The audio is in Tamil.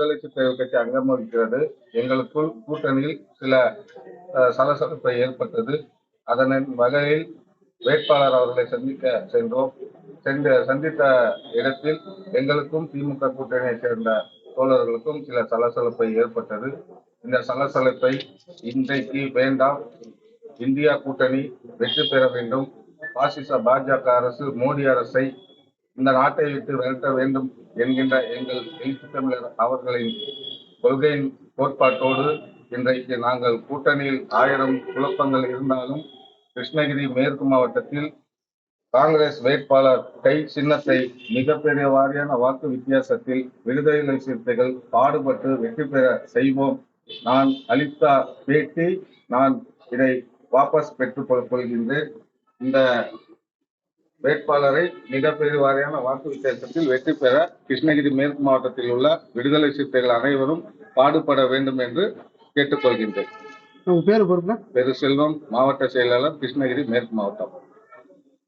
விடுதலை சிறுத்தைகள் கட்சி அங்கம் வகிக்கிறது எங்களுக்குள் கூட்டணியில் சில சலசலப்பை ஏற்பட்டது. அதன் வகையில் வேட்பாளர் அவர்களை சந்திக்க சென்றோம். சென்று சந்தித்த இடத்தில் எங்களுக்கும் திமுக கூட்டணியைச் சேர்ந்த தோழர்களுக்கும் சில சலசலப்பை ஏற்பட்டது. இந்த சலசலப்பை இன்றைக்கு வேண்டாம். இந்தியா கூட்டணி வெற்றி பெற வேண்டும். பாசிச பாஜக அரசு மோடி அரசை இந்த நாட்டை விட்டு விரட்ட வேண்டும் என்கின்ற எங்கள் எழுத்து தமிழர் அவர்களின் கொள்கையின் கோட்பாட்டோடு இன்றைக்கு நாங்கள் கூட்டணியில் ஆயிரம் குழப்பங்கள் இருந்தாலும் கிருஷ்ணகிரி மேற்கு மாவட்டத்தில் காங்கிரஸ் வேட்பாளர் கை சின்னத்தை மிகப்பெரிய வாரியான வாக்கு வித்தியாசத்தில் விடுதலை சிறுத்தைகள் பாடுபட்டு வெற்றி பெற செய்வோம். நான் அளித்த பேட்டி நான் இதை வாபஸ் பெற்றுக் கொள்கின்றேன். இந்த வேட்பாளரை மிகப்பெரிய வாரியான வாக்கு வித்தியாசத்தில் வெற்றி பெற கிருஷ்ணகிரி மேற்கு மாவட்டத்தில் உள்ள விடுதலை சிறுத்தைகள் அனைவரும் பாடுபட வேண்டும் என்று கேட்டுக்கொள்கின்றேன். பேரு பொறுப்புல பெருசெல்வம் மாவட்ட செயலாளர் கிருஷ்ணகிரி மேற்கு மாவட்டம்.